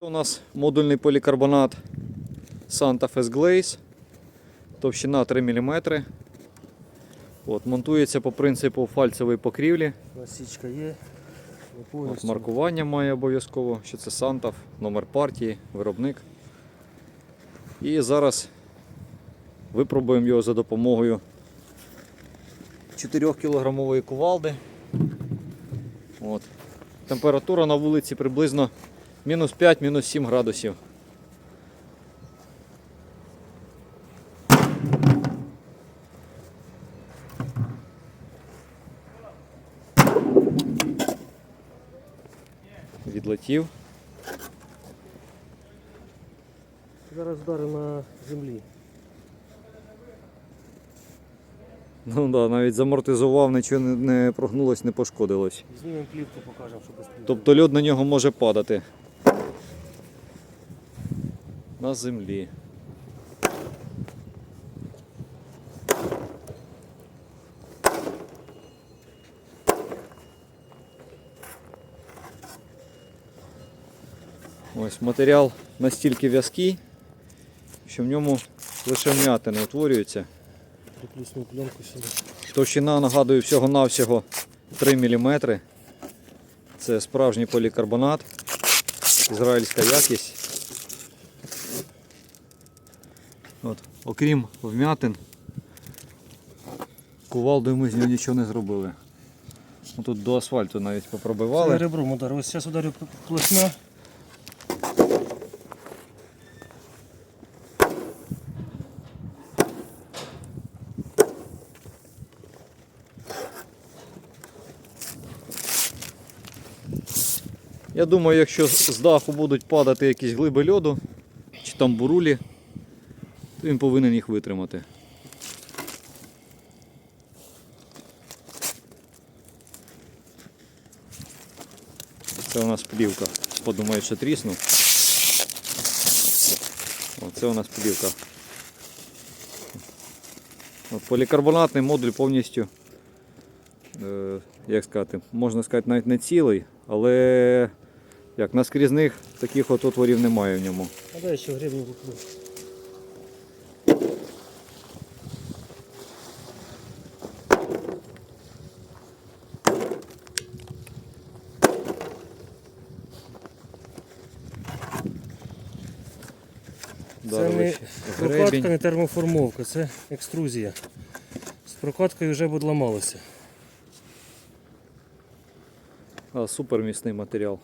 У нас модульний полікарбонат Santa Fe Glaze. Товщина 3 мм. От, монтується по принципу фальцевої покрівлі. Насічка є. От, маркування має обов'язково, що це Santa, номер партії, виробник. І зараз випробуємо його за допомогою 4 кілограмової кувалди. От. Температура на вулиці приблизно мінус 5, мінус 7 градусів. Відлетів. Зараз вдарив на землі. Ну да, навіть замортизував, нічого не, не прогнулось, не пошкодилось. Знімемо плівку, покажемо, що без плівки. Тобто льод на нього може падати. На землі. Ось матеріал настільки в'язкий, що в ньому лише вмятини утворюються. Приплюснув пленку сюди. Товщина, нагадую, всього-навсього 3 мм. Це справжній полікарбонат. Ізраїльська якість. От. Окрім вмятин, кувалдою ми з нього нічого не зробили. Ну, Тут до асфальту навіть Це попробивали. ребром ударив. Ось зараз ударю плашна. Я думаю, якщо з даху будуть падати якісь глиби льоду чи там бурулі, він повинен їх витримати. Це у нас плівка. Подумаю, що тріснув. О, це у нас плівка. Полікарбонатний модуль повністю, е, як сказати, можна сказати, навіть не цілий, але як наскрізних таких от отворів немає в ньому. А дай ще гребню куплю. Це не прокладка, не термоформовка, це екструзія. З прокладкою вже б ламалася. А, супер міцний матеріал.